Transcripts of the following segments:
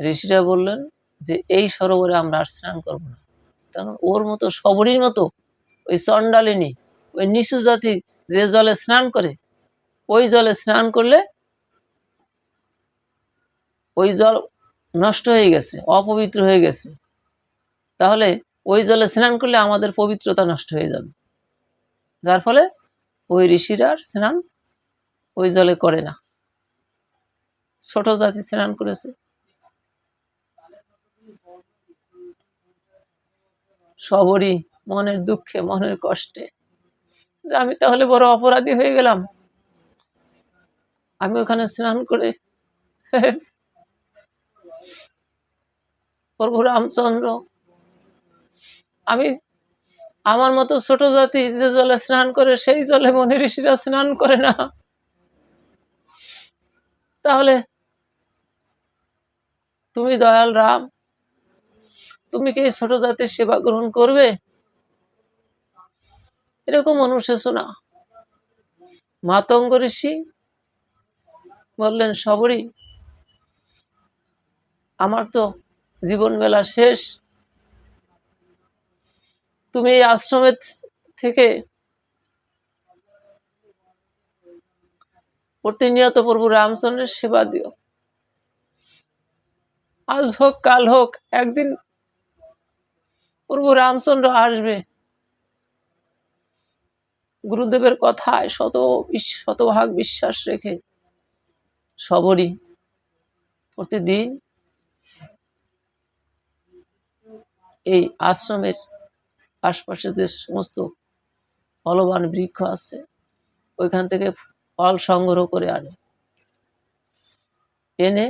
ঋষিরা বললেন যে, এই সরোবরে আমরা আর স্নান করব না। কারণ ওর মতো সবরীর মতো ওই চণ্ডালিনী, ওই নিচু জাতি যে জলে স্নান করে, ওই জলে স্নান করলে ওই জল নষ্ট হয়ে গেছে, অপবিত্র হয়ে গেছে। তাহলে ওই জলে স্নান করলে আমাদের পবিত্রতা নষ্ট হয়ে যাবে। যার ফলে ওই ঋষিরা স্নান ওই জলে করে না। ছোট জাতি স্নান করেছে। সবরই মনের দুঃখে, মনের কষ্টে। আমি তাহলে বড় অপরাধী হয়ে গেলাম। আমি ওখানে স্নান করে প্রভু রামচন্দ্র, আমি আমার মতো ছোট জাতি যে জলে স্নান করে, সেই জলে মনি ঋষিরা স্নান করে না। তাহলে তুমি দয়াল রাম তুমি কি ছোট জাতির সেবা গ্রহণ করবে? এরকম অনুশোচনা মাতঙ্গ ঋষি বললেন সবরই আমার তো জীবন বেলা শেষ। তুমি এই আশ্রমের থেকে প্রতিনিয়ত প্রভু রামচন্দ্রের সেবা দিও। আজ হোক, কাল হোক, একদিন প্রভু রামচন্দ্র আসবে। গুরুদেবের কথায় শত শতভাগ বিশ্বাস রেখে সবরই প্রতিদিন এই আশ্রমের আশপাশে যে সমস্ত ফলবান বৃক্ষ আছে, ওইখান থেকে ফল সংগ্রহ করে আনে। এনে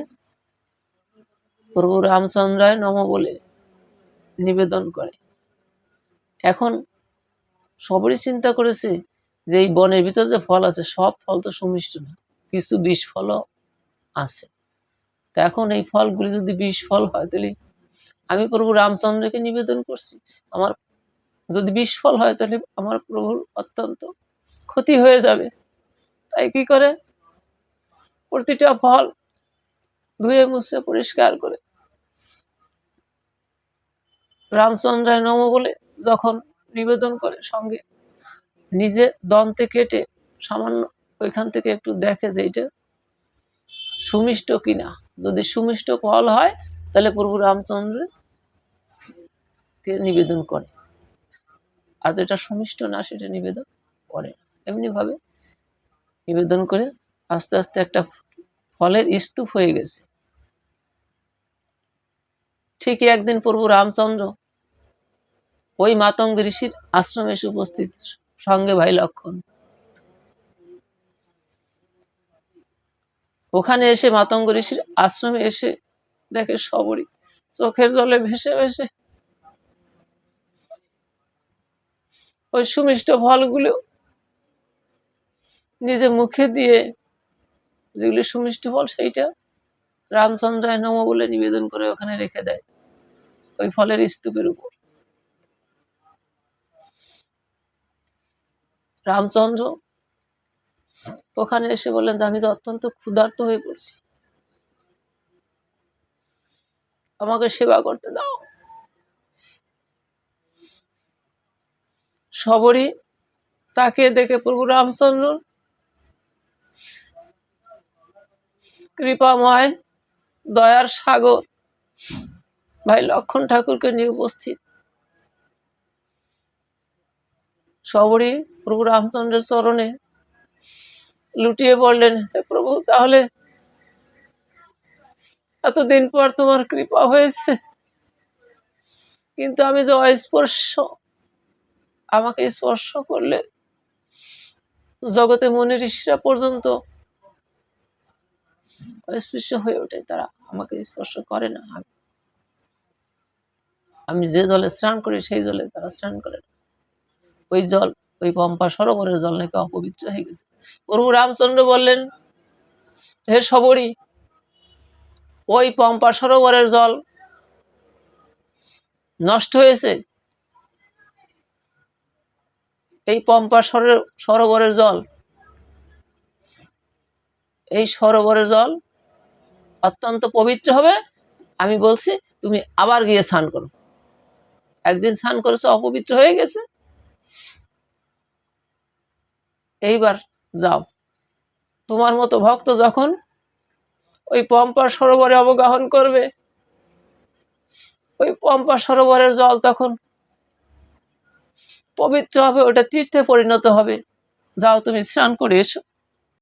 প্রভু রামচন্দ্রায় নম বলে নিবেদন করে। এখন সবরই চিন্তা করেছে যে এই বনের ভিতর যে ফল আছে, সব ফল তো সুমিষ্ট না, কিছু বিষ ফলও আছে। তা এখন এই ফলগুলি যদি বিষ ফল হয়, তাহলে আমি প্রভু রামচন্দ্রকে নিবেদন করছি। আমার যদি বিষ ফল হয়, তাহলে আমার প্রভুর অত্যন্ত ক্ষতি হয়ে যাবে। তাই কি করে? প্রতিটা ফল ধুয়ে মুছে পরিষ্কার করে রামচন্দ্রায় নম বলে যখন নিবেদন করে সঙ্গে নিজে দন্তে কেটে সামান্য ওইখান থেকে একটু দেখে যে এটা সুমিষ্ট কিনা। যদি সুমিষ্ট ফল হয়, তাহলে প্রভু রামচন্দ্র কে নিবেদন করে। আর যেটা সুমিষ্ট না, সেটা নিবেদন করে না। এমনি ভাবে নিবেদন করে আস্তে আস্তে একটা ফলের স্তূপ হয়ে গেছে। ঠিকই একদিন প্রভু রামচন্দ্র ওই মাতঙ্গ ঋষির আশ্রমে এসে উপস্থিত। সঙ্গে ভাই লক্ষণ। ওখানে এসে মাতঙ্গ ঋষির আশ্রমে এসে দেখে সবরই চোখের জলে ভেসে ভেসে। ওই সুমিষ্ট ফলগুলো নিজে মুখে দিয়ে, যেগুলি সুমিষ্ট ফল সেইটা রামচন্দ্রায় নম বলে নিবেদন করে ওখানে রেখে দেয়। ওই ফলের স্তূপের উপর। রামচন্দ্র। ওখানে এসে বললেন যে, আমি তো অত্যন্ত ক্ষুধার্ত হয়ে পড়ছি। আমাকে সেবা করতে দাও। সবরই তাকে দেখে প্রভু রামচন্দ্র, কৃপাময় দয়ার সাগর। ভাই লক্ষণ ঠাকুরকে নিয়ে উপস্থিত। সবরই প্রভু রামচন্দ্রের চরণে লুটিয়ে পড়লেন প্রভু, তাহলে এতদিন পর তোমার কৃপা হয়েছে। কিন্তু আমি যে অস্পর্শ, আমাকে স্পর্শ করলে জগতে মনে ঋষিরা পর্যন্ত অস্পৃশ্য হয়ে ওঠে, তারা আমাকে স্পর্শ করে না। আমি- আমি যে জলে স্নান করি, সেই জলে তারা স্নান করে না। ওই জল, ওই পম্পা সরোবরের জল নাকি অপবিত্র হয়ে গেছে। প্রভু রামচন্দ্র বললেন, হে সবরী ওই পম্পা সরোবরের জল নষ্ট হয়েছে? এই পম্পা সরো- সরোবরের জল, এই সরোবরের জল অত্যন্ত পবিত্র হবে? আমি বলছি, তুমি আবার গিয়ে স্নান করো। একদিন স্নান করেছ, অপবিত্র হয়ে গেছে? এইবার যাও। তোমার মতো ভক্ত যখন ওই পম্পা সরোবরে অবগাহন করবে, ওই পম্পা সরোবরের জল তখন পবিত্র হবে ওটা তীর্থে পরিণত হবে। যাও তুমি স্নান করে এসো।